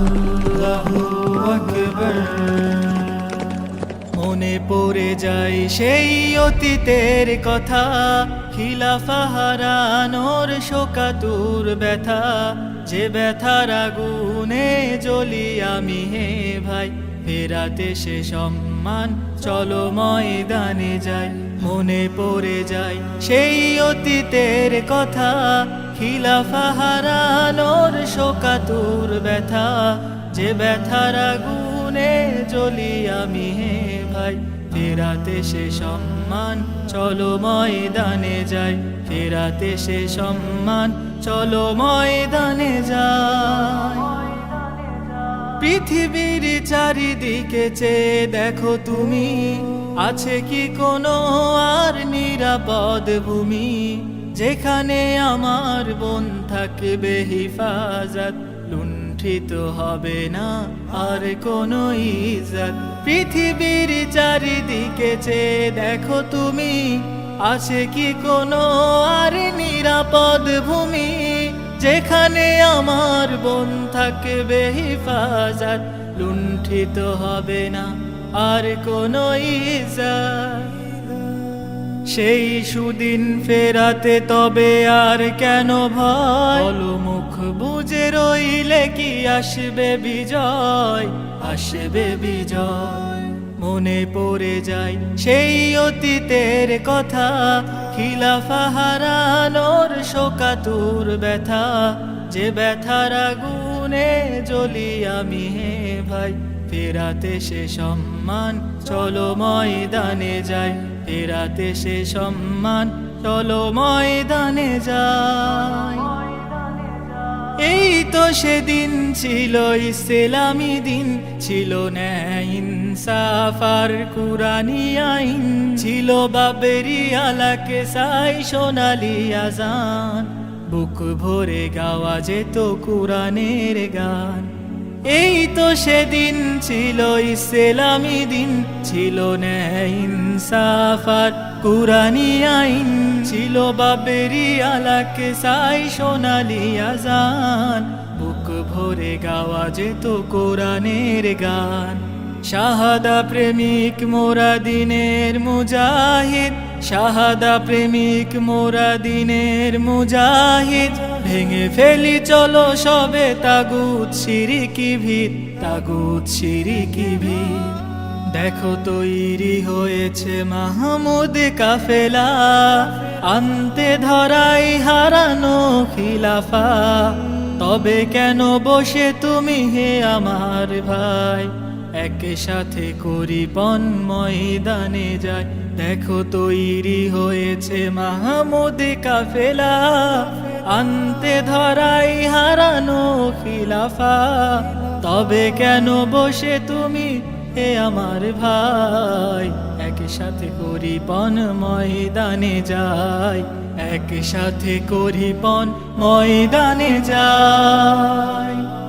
আল্লাহু আকবার। মনে পড়ে যায় সেই অতীতের কথা। খিলাফা হারানোর শোকাতুর ব্যথা। যে ব্যথার আগুনে জ্বলি আমি হে ভাই। ফেরাতে সে সম্মান চলো ময়দানে যাই। মনে পড়ে যায় সেই অতীতের কথা। খিলাফা হারা শোকাতুর ব্যথা, যে ব্যথার আগুনে জ্বলি আমি হে ভাই। ফেরাতে সে সম্মান, চলো ময়দানে যাই। ফেরাতে সে সম্মান, চলো ময়দানে যাই। পৃথিবীর চারিদিকে চেয়ে দেখো তুমি, আছে কি কোনো আর নিরাপদ ভূমি? যেখানে আমার বোন থাকবে হিফাজত, লুণ্ঠিত হবে না আর কোনো ইজ্জত। পৃথিবীর চারিদিকে চেয়ে দেখো তুমি, আছে কি কোনো আর নিরাপদ ভূমি? যেখানে আমার বোন থাকবে হিফাজত, লুণ্ঠিত হবে না আর কোনো ইজ্জত। সেই সুদিন ফেরাতে তবে আর কেন ভয়? মুখ বুঝে রইলে কি আসবে বিজয়? আসবে বিজয়। মনে পড়ে যায় সেই অতীতের কথা। খিলাফা হারানোর শোকাতুর ব্যথা। যে ব্যথার আগুনে জ্বলি আমি হে ভাই। ফেরাতে সে সম্মান, চলো ময়দানে যাই। ফেরাতে সে সম্মান, চলো ময়দানে যাই। এই তো সেদিন ছিল ইসলামী দিন, ছিল ইনসাফার কুরানি আইন। ছিল বাবেরি আলাকে সাই সোনালি আজান। বুক ভরে গাওয়া যেত কুরানের গান। এই তো সেদিন ছিল ইসলামী দিন, ছিল ইনসাফার কুরানি আইন, ছিল বাবেরি আলাকে, সাই সোনালি আজান। বুক ভরে গাওয়া যেত কোরআনের গান। শাহাদা প্রেমিক মোরা দিনের মুজাহিদ, শাহাদা প্রেমিক মোরা দিনের মুজাহিদ। ভেঙে ফেলি, চলো সবে তাগুত সিরিকি ভিত, তাগুত সিরিকি ভিত। দেখো তৈরি হয়েছে মাহমুদ কাফেলা, আনতে ধরাই হারানো খিলাফা। তবে কেন বসে তুমি হে আমার ভাই? একে সাথে করি পন ময়দানে যায়। দেখো তৈরি হয়েছে মাহমুদ কাফেলা। আনতে ধরাই হারানো খিলাফা। তবে কেন বসে তুমি হে আমার ভাই? একসাথে করি পন ময়দানে যাই একসাথে করি পন ময়দানে যাই